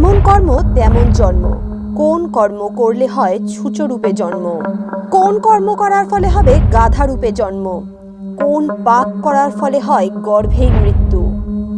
মন কর্ম তেমন জন্ম। কোন কর্ম করলে হয় ছুচো রূপে জন্ম? কোন কর্ম করার ফলে হবে গাধা রূপে জন্ম? কোন পাপ করার ফলে হয় গর্ভেই মৃত্যু?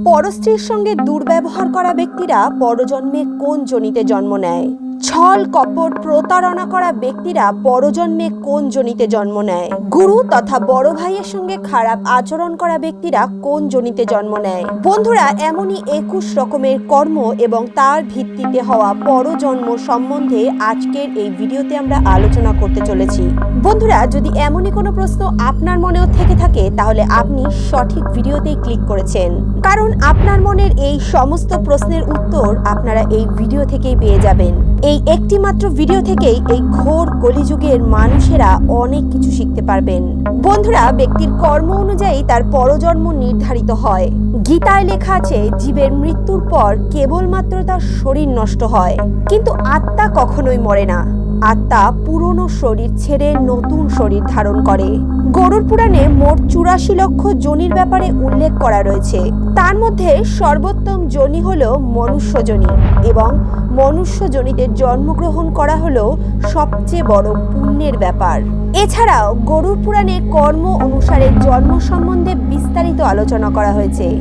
পরস্ত্রীর সঙ্গে দুর্ব্যবহার করা ব্যক্তিরা পরজন্মে কোন জনিতে জন্ম নেয়? ছল কপট প্রতারণা করা ব্যক্তিরা পরজন্মে কোন জনিতে জন্ম নেয়? গুরু তথা বড় ভাইয়ের সঙ্গে খারাপ আচরণ করা ব্যক্তিরা কোন জনিতে জন্ম নেয়? বন্ধুরা, এমনই একুশ রকমের কর্ম এবং তার ভিত্তিতে হওয়া পরজন্ম সম্বন্ধে আজকের এই ভিডিওতে আমরা আলোচনা করতে চলেছি। বন্ধুরা, যদি এমনই কোনো প্রশ্ন আপনার মনেও থেকে থাকে, তাহলে আপনি সঠিক ভিডিওতেই ক্লিক করেছেন। কারণ আপনার মনের এই সমস্ত প্রশ্নের উত্তর আপনারা এই ভিডিও থেকেই পেয়ে যাবেন। এই একটি মাত্র ভিডিও থেকেই এই ঘোর কলিযুগের মানুষেরা অনেক কিছু শিখতে পারবেন। বন্ধুরা, ব্যক্তির কর্ম অনুযায়ী তার পরজন্ম নির্ধারিত হয়। গীতায় লেখা আছে, জীবের মৃত্যুর পর কেবলমাত্র তার শরীর নষ্ট হয়, কিন্তু আত্মা কখনোই মরে না। আত্মা পুরনো শরীর ছেড়ে নতুন শরীর ধারণ করে। গরুর পুরাণে মোট চুরাশি লক্ষ জনির ব্যাপারে উল্লেখ করা রয়েছে। তার মধ্যে সর্বোত্তম জনি হল মনুষ্য জনি এবং মনুষ্য জনিতে জন্মগ্রহণ করা হলো সবচেয়ে বড় পুণ্যের ব্যাপার। এছাড়াও গরুর পুরাণে কর্ম অনুসারে জন্ম সম্বন্ধে বিস্তারিত আলোচনা করা হয়েছে।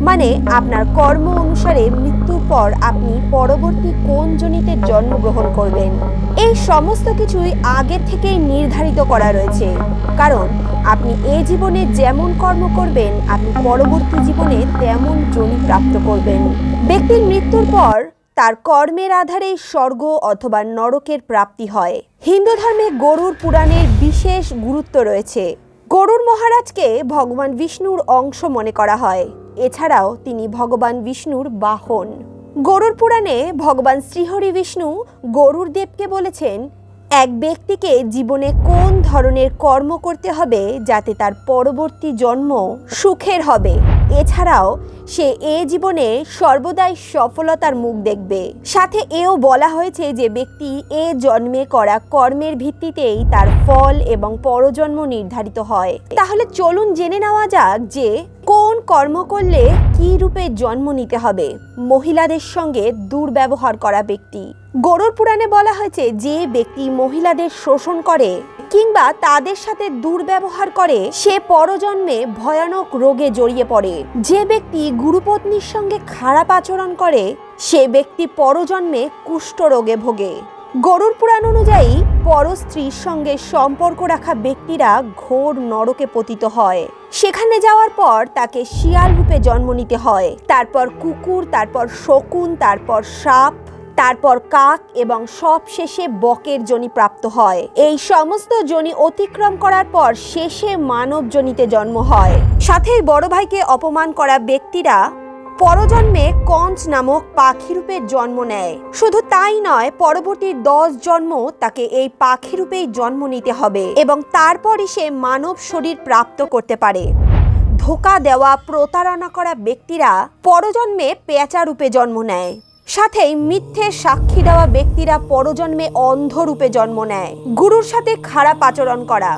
মানে আপনার কর্ম অনুসারে পর আপনি পরবর্তী কোন জনিতে জন্মগ্রহণ করবেন? এই সমস্ত কিছুই আগে থেকেই নির্ধারিত করা রয়েছে। কারণ আপনি এই জীবনে যেমন কর্ম করবেন, আপনি পরবর্তী জীবনে তেমন জনি প্রাপ্ত করবেন। ব্যক্তির মৃত্যুর পর তার কর্মের আধারে স্বর্গ অথবা নরকের প্রাপ্তি হয়। হিন্দু ধর্মে গরুর পুরাণের বিশেষ গুরুত্ব রয়েছে। গরুর মহারাজকে ভগবান বিষ্ণুর অংশ মনে করা হয়। এছাড়াও তিনি ভগবান বিষ্ণুর বাহন। গরুর পুরাণে ভগবান শ্রীহরি বিষ্ণু গরুর দেবকে বলেছেন, এক ব্যক্তিকে জীবনে কোন ধরনের কর্ম করতে হবে যাতে তার পরবর্তী জন্ম সুখের হবে? এছাড়াও সে এ জীবনে সর্বদাই সফলতার মুখ দেখবে। সাথে এও বলা হয়েছে যে ব্যক্তি এ জন্মে করা কর্মের ভিত্তিতেই তার ফল এবং পরজন্ম নির্ধারিত হয়। তাহলে চলুন জেনে নেওয়া যাক যে কোন কর্ম করলে কি রূপে জন্ম নিতে হবে। মহিলাদের সঙ্গে দুর্ব্যবহার করা ব্যক্তি। গরুর পুরাণে বলা হয়েছে যে ব্যক্তি মহিলাদের শোষণ করে কিংবা তাদের সাথে দুর্ব্যবহার করে, সে পরজন্মে ভয়ানক রোগে জড়িয়ে পড়ে। যে ব্যক্তি গুরুপত্নীর সঙ্গে খারাপ আচরণ করে, সে ব্যক্তি পরজন্মে কুষ্ঠ রোগে ভোগে। গরুর পুরাণ অনুযায়ী, পর স্ত্রীর সঙ্গে সম্পর্ক রাখা ব্যক্তিরা ঘোর নরকে পতিত হয়। সেখানে যাওয়ার পর তাকে শিয়াল রূপে জন্ম নিতে হয়। তারপর কুকুর, তারপর শকুন, তারপর সাপ তারপর কাক এবং সব শেষে বকের জনি প্রাপ্ত হয়। এই সমস্ত জনি অতিক্রম করার পর শেষে মানব জনিতে জন্ম হয়। সাথেই বড় ভাইকে অপমান করা ব্যক্তিরা পরজন্মে কঞ্চ নামক পাখি রূপে জন্ম নেয়। শুধু তাই নয়, পরবর্তী দশ জন্ম তাকে এই পাখি রূপেই জন্ম নিতে হবে এবং তারপরই সে মানব শরীর প্রাপ্ত করতে পারে। ধোকা দেওয়া, প্রতারণা করা ব্যক্তিরা পরজন্মে পেঁচা রূপে জন্ম নেয়। সাথেই মিথ্যে সাক্ষী দেওয়া ব্যক্তিরা পরজন্মে অন্ধরূপে জন্ম নেয়। গুরুর সাথে খারাপ আচরণ করা।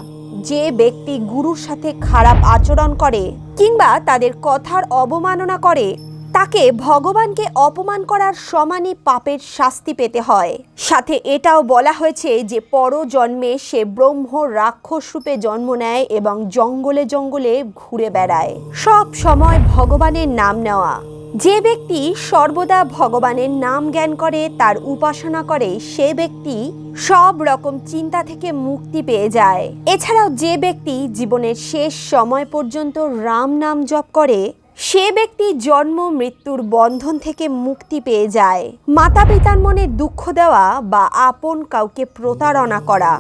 যে ব্যক্তি গুরুর সাথে খারাপ আচরণ করে কিংবা তাদের কথার অবমাননা করে, তাকে ভগবানকে অপমান করার সমানই পাপের শাস্তি পেতে হয়। সাথে এটাও বলা হয়েছে যে পরজন্মে সে ব্রহ্ম রাক্ষস রূপে জন্ম নেয় এবং জঙ্গলে জঙ্গলে ঘুরে বেড়ায়। সব সময় ভগবানের নাম নেওয়া। যে ব্যক্তি সর্বদা ভগবানের নাম জ্ঞান করে, তার উপাসনা করে, সে ব্যক্তি সব রকম চিন্তা থেকে মুক্তি পেয়ে যায়। এছাড়াও যে ব্যক্তি জীবনের শেষ সময় পর্যন্ত রাম নাম জপ করে, সে ব্যক্তি জন্ম, মৃত্যুর বন্ধন থেকে মুক্তি পেয়ে যায়। মাতা পিতার মনে দুঃখ দেওয়া বা আপন কাউকে প্রতারণা করা,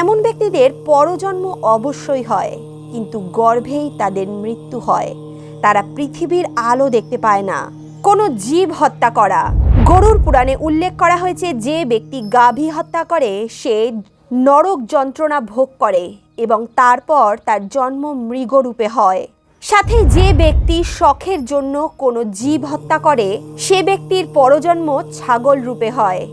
এমন ব্যক্তিদের পরজন্ম অবশ্যই হয়, কিন্তু গর্ভেই তাদের মৃত্যু হয়। তারা পৃথিবীর আলো দেখতে পায় না। কোনো জীব হত্যা করা। গরুর পুরাণে উল্লেখ করা হয়েছে যে ব্যক্তি গাভী হত্যা করে, সে নরক যন্ত্রণা ভোগ করে এবং তারপর তার জন্ম মৃগরূপে হয়। সাথে যে ব্যক্তি শখের জন্য কোনো জীব হত্যা করে, সে ব্যক্তির পরজন্ম ছাগল রূপে হয়।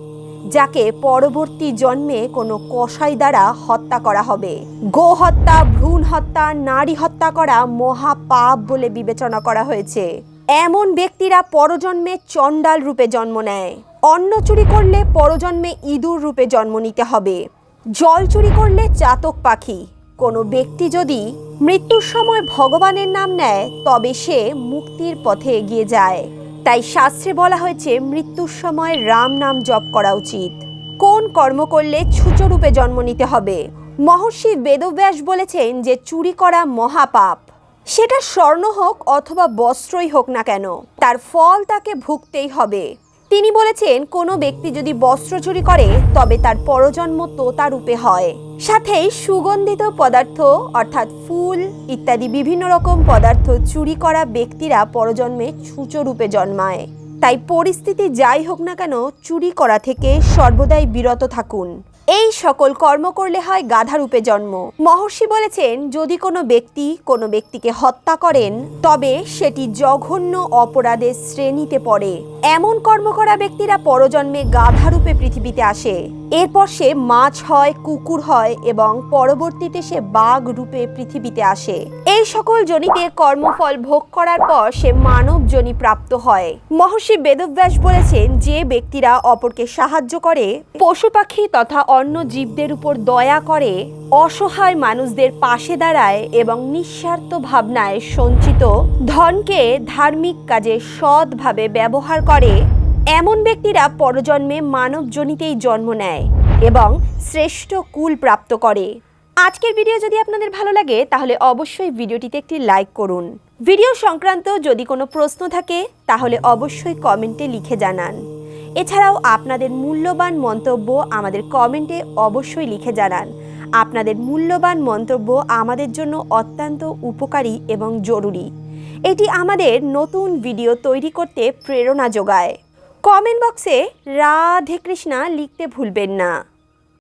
যাকে পরবর্তী জন্মে কোনো কসাই দ্বারা হত্যা করা হবে। গো হত্যা ভ্রূণ হত্যা, নারী হত্যা করা মহা পাপ বলে বিবেচনা করা হয়েছে। এমন ব্যক্তিরা পরজন্মে চণ্ডাল রূপে জন্ম নেয়। অন্ন চুরি করলে পরজন্মে ইঁদুর রূপে জন্ম নিতে হবে। জল চুরি করলে চাতক পাখি। কোনো ব্যক্তি যদি মৃত্যুর সময় ভগবানের নাম নেয়, তবে সে মুক্তির পথে এগিয়ে যায়। তাই শাস্ত্রে বলা হয়েছে, মৃত্যুর সময় রাম নাম জপ করা উচিত। কোন কর্ম করলে ছুচরূপে জন্ম নিতে হবে? মহর্ষি বেদব্যাস বলেছেন যে, চুরি করা মহাপাপ। সেটা স্বর্ণ হোক অথবা বস্ত্রই হোক না কেন, তার ফল তাকে ভুগতেই হবে। তিনি বলেছেন, কোনো ব্যক্তি যদি বস্ত্র চুরি করে, তবে তার পরজন্ম তোতা রূপে হয়। সাথে সুগন্ধিত পদার্থ, অর্থাৎ ফুল ইত্যাদি বিভিন্ন রকম পদার্থ চুরি করা ব্যক্তিরা পরজন্মে ছুঁচো রূপে জন্মায়। তাই পরিস্থিতি যাই হোক না কেন, চুরি করা থেকে সর্বদাই বিরত থাকুন। এই সকল কর্ম করলে হয় গাধারূপে জন্ম। মহর্ষি বলেছেন, যদি কোনো ব্যক্তি কোনো ব্যক্তিকে হত্যা করেন, তবে সেটি জঘন্য অপরাধের শ্রেণীতে পড়ে। এমন কর্ম করা ব্যক্তিরা পরজন্মে গাধারূপে পৃথিবীতে আসে। এরপর সে মাছ হয়, কুকুর হয় এবং পরবর্তীতে সে বাঘ রূপে পৃথিবীতে আসে। এই সকল জনিতের কর্মফল ভোগ করার পর সে মানব জনি প্রাপ্ত হয়। মহর্ষি বেদব্যাস বলেছেন, যে ব্যক্তিরা অপরকে সাহায্য করে, পশু পাখি তথা অন্য জীবদের উপর দয়া করে, অসহায় মানুষদের পাশে দাঁড়ায় এবং নিঃস্বার্থ ভাবনায় সঞ্চিত ধনকে ধার্মিক কাজে সৎভাবে ব্যবহার করে এমন ব্যক্তিরা পরজন্মে মানবজনিতেই জন্ম নেয় এবং শ্রেষ্ঠ কুল প্রাপ্ত করে। আজকের ভিডিও যদি আপনাদের ভালো লাগে, তাহলে অবশ্যই ভিডিওটিতে একটি লাইক করুন। ভিডিও সংক্রান্ত যদি কোনো প্রশ্ন থাকে, তাহলে অবশ্যই কমেন্টে লিখে জানান। এছাড়াও আপনাদের মূল্যবান মন্তব্য আমাদের কমেন্টে অবশ্যই লিখে জানান। আপনাদের মূল্যবান মন্তব্য আমাদের জন্য অত্যন্ত উপকারী এবং জরুরি। এটি আমাদের নতুন ভিডিও তৈরি করতে প্রেরণা যোগায়। কমেন্ট বক্সে রাধে কৃষ্ণা লিখতে ভুলবেন না।